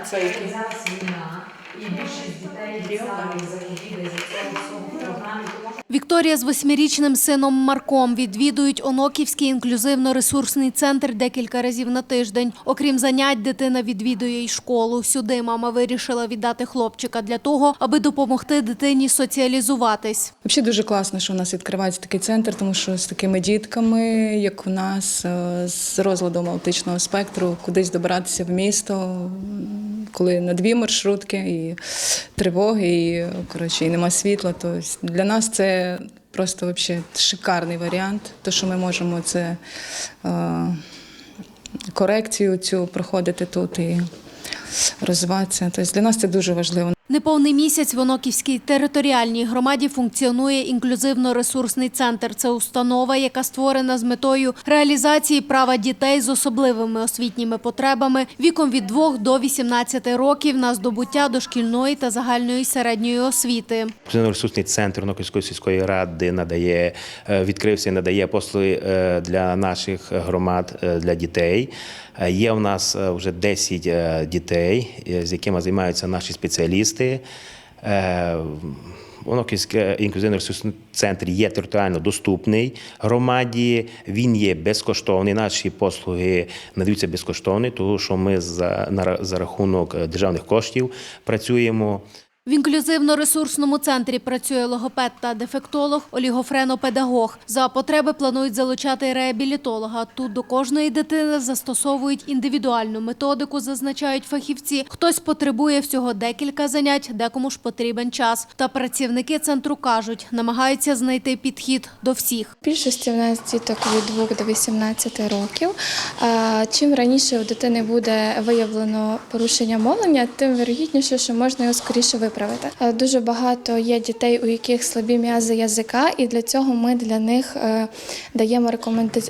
А це який? зараз війна, і більшість дітей зараз загибіли за цього всього програми. Вікторія з восьмирічним сином Марком відвідують Оноківський інклюзивно-ресурсний центр декілька разів на тиждень. Окрім занять, дитина відвідує й школу. Сюди мама вирішила віддати хлопчика для того, аби допомогти дитині соціалізуватись. Взагалі дуже класно, що у нас відкривається такий центр, тому що з такими дітками, як у нас, е, з розладом аутичного спектру, кудись добиратися в місто, коли на дві маршрутки і тривоги, і коротше, і нема світла. То для нас це просто вообще шикарний варіант. То, що ми можемо це е, корекцію цю проходити тут і розвиватися. Тобто для нас це дуже важливо. Неповний місяць в Оноківській територіальній громаді функціонує інклюзивно-ресурсний центр. Це установа, яка створена з метою реалізації права дітей з особливими освітніми потребами віком від 2 до 18 років на здобуття дошкільної та загальної середньої освіти. Ресурсний центр Оноківської сільської ради надає е, відкрився і надає послуги е, для наших громад е, для дітей. Є у нас вже 10 е, дітей, з якими займаються наші спеціалісти. Е, Оноківський інклюзивний ресурсний центр є територіально доступний громаді. Він є безкоштовний. Наші послуги надаються безкоштовно, тому що ми за, на за рахунок е, державних коштів працюємо. В інклюзивно-ресурсному центрі працює логопед та дефектолог, олігофренопедагог. За потреби планують залучати реабілітолога. Тут до кожної дитини застосовують індивідуальну методику, зазначають фахівці. Хтось потребує всього декілька занять, декому ж потрібен час. Та працівники центру кажуть, намагаються знайти підхід до всіх. Більшості в нас діток від 2 до 18 років. Чим раніше у дитини буде виявлено порушення мовлення, тим вірогідніше, що можна його скоріше виправити. Е, Дуже багато є дітей, у яких слабі м'язи язика, і для цього ми для них е, даємо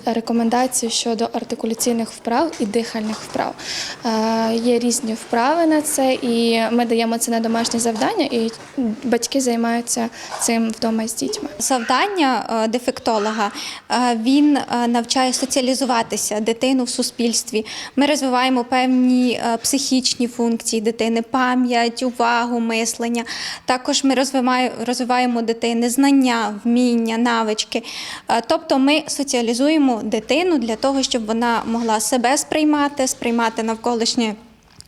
рекомендації щодо артикуляційних вправ і дихальних вправ. Е, Є різні вправи на це, і ми даємо це на домашнє завдання, і батьки займаються цим вдома з дітьми. Завдання дефектолога він навчає соціалізуватися дитину в суспільстві. Ми розвиваємо певні психічні функції дитини, пам'ять, увагу, мислення. Також ми розвиваємо, розвиваємо дитини знання, вміння, навички. Е, Тобто ми соціалізуємо дитину для того, щоб вона могла себе сприймати, сприймати навколишнє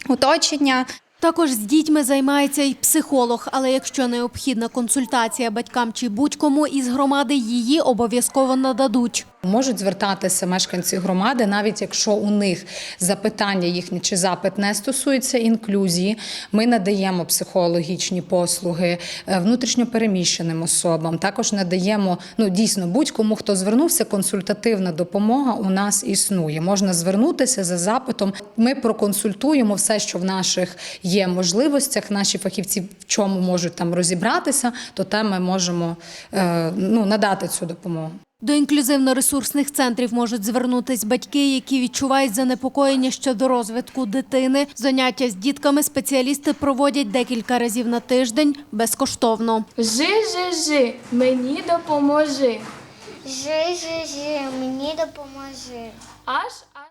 оточення. Також з дітьми займається й психолог, але якщо необхідна консультація батькам чи будь-кому із громади, її обов'язково нададуть. Можуть звертатися мешканці громади, навіть якщо у них запитання їхні чи запит не стосується інклюзії. Ми надаємо психологічні послуги е, внутрішньопереміщеним особам. Також надаємо ну дійсно будь-кому, хто звернувся, консультативна допомога у нас існує. Можна звернутися за запитом. Ми проконсультуємо все, що в наших є можливостях. Наші фахівці в чому можуть там розібратися, то те ми можемо е, ну надати цю допомогу. До інклюзивно-ресурсних центрів можуть звернутись батьки, які відчувають занепокоєння щодо розвитку дитини. Заняття з дітками спеціалісти проводять декілька разів на тиждень безкоштовно. Жи, жи, жи, мені допоможи. Жи, жи, жи, мені допоможи. Аж,